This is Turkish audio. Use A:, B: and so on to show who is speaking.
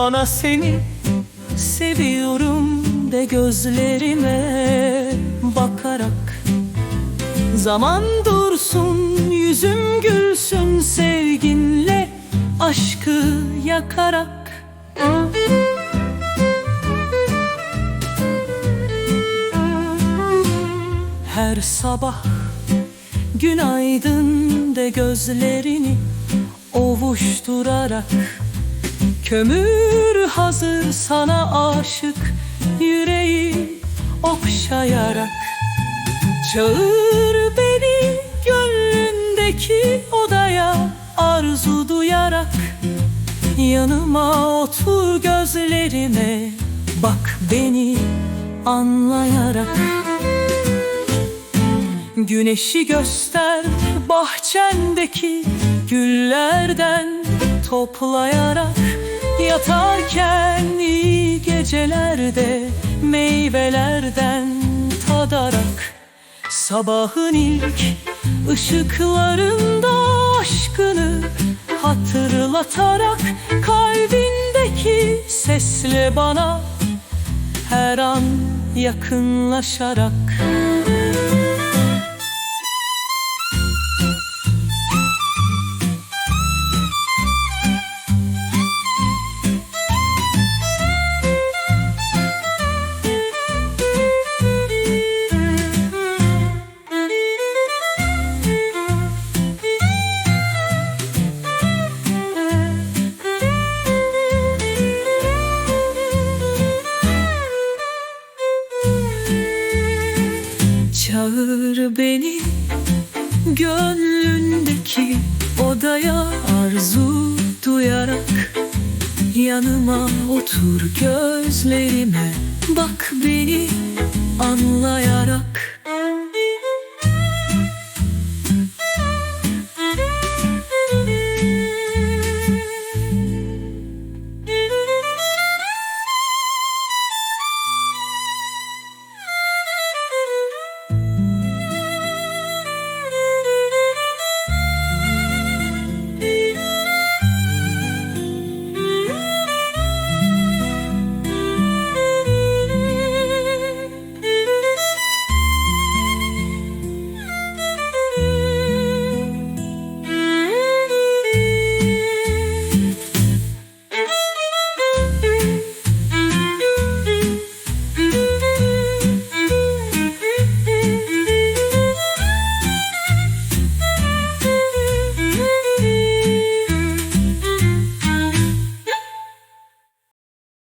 A: bana seni. Seviyorum de gözlerime bakarak. Zaman dursun yüzüm gülsün sevginle Aşkı yakarak. Her sabah günaydın de gözlerini ovuşturarak Kömür hazır sana aşık yüreği okşayarak. Çağır beni gönlündeki odaya arzu duyarak. Yanıma otur gözlerime bak beni anlayarak. Güneşi göster bahçendeki güllerden toplayarak Yatarken iyi gecelerde meyvelerden tadarak Sabahın ilk ışıklarında aşkını hatırlatarak Kalbindeki sesle bana her an yakınlaşarak Çağır beni gönlündeki odaya arzu duyarak Yanıma otur gözlerime. Bak beni anlayarak